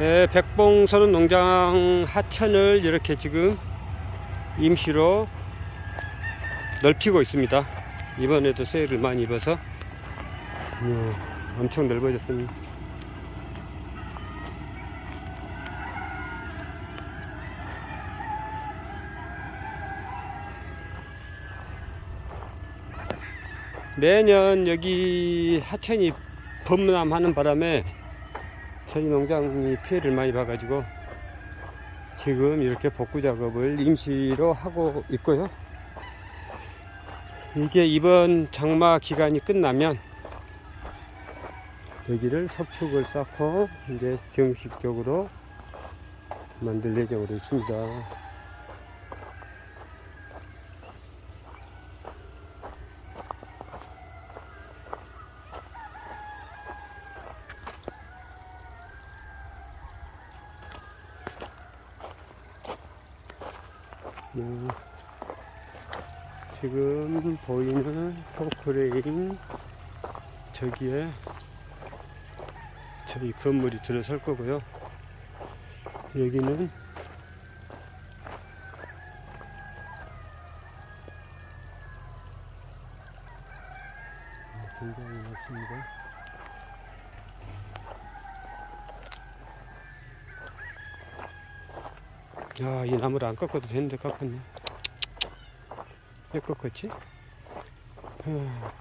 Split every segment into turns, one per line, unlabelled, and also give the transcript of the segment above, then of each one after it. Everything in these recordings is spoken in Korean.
네, 백봉서른 농장 하천을 이렇게 지금 임시로 넓히고 있습니다. 이번에도 세일을 많이 입어서 음, 엄청 넓어졌습니다. 매년 여기 하천이 범람하는 바람에 저희 농장이 피해를 많이 봐가지고 지금 이렇게 복구 작업을 임시로 하고 있고요. 이게 이번 장마 기간이 끝나면 여기를 석축을 쌓고 이제 정식적으로 만들 예정으로 있습니다. 음, 지금 보이는 포크레인 저기에 저희 건물이 들어설 거고요. 여기는 굉장히 높습니다. 야, 이 나무를 안 꺾어도 되는데 꺾었네. 왜 꺾었지? 아,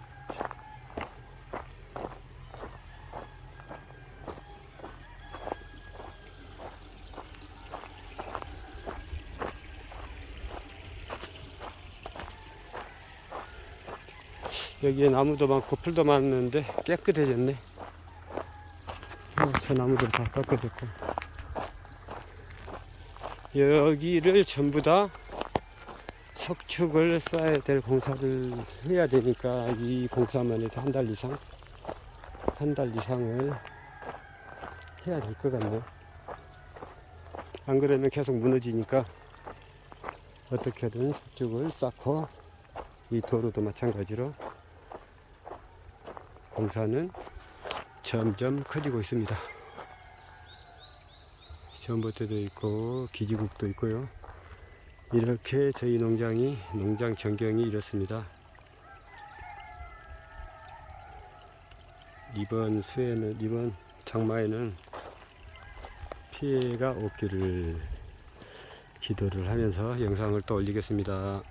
여기에 나무도 많고 풀도 많은데 깨끗해졌네. 어, 저 나무들 다 꺾어졌고. 여기를 전부 다 석축을 쌓아야 될 공사를 해야 되니까 이 공사만 해도 한 달 이상, 한 달 이상을 해야 될 것 같네요. 안 그러면 계속 무너지니까 어떻게든 석축을 쌓고 이 도로도 마찬가지로 공사는 점점 커지고 있습니다. 전봇대도 있고 기지국도 있고요. 이렇게 저희 농장이 농장 전경이 이렇습니다. 이번 수에는 이번 장마에는 피해가 없기를 기도를 하면서 영상을 또 올리겠습니다.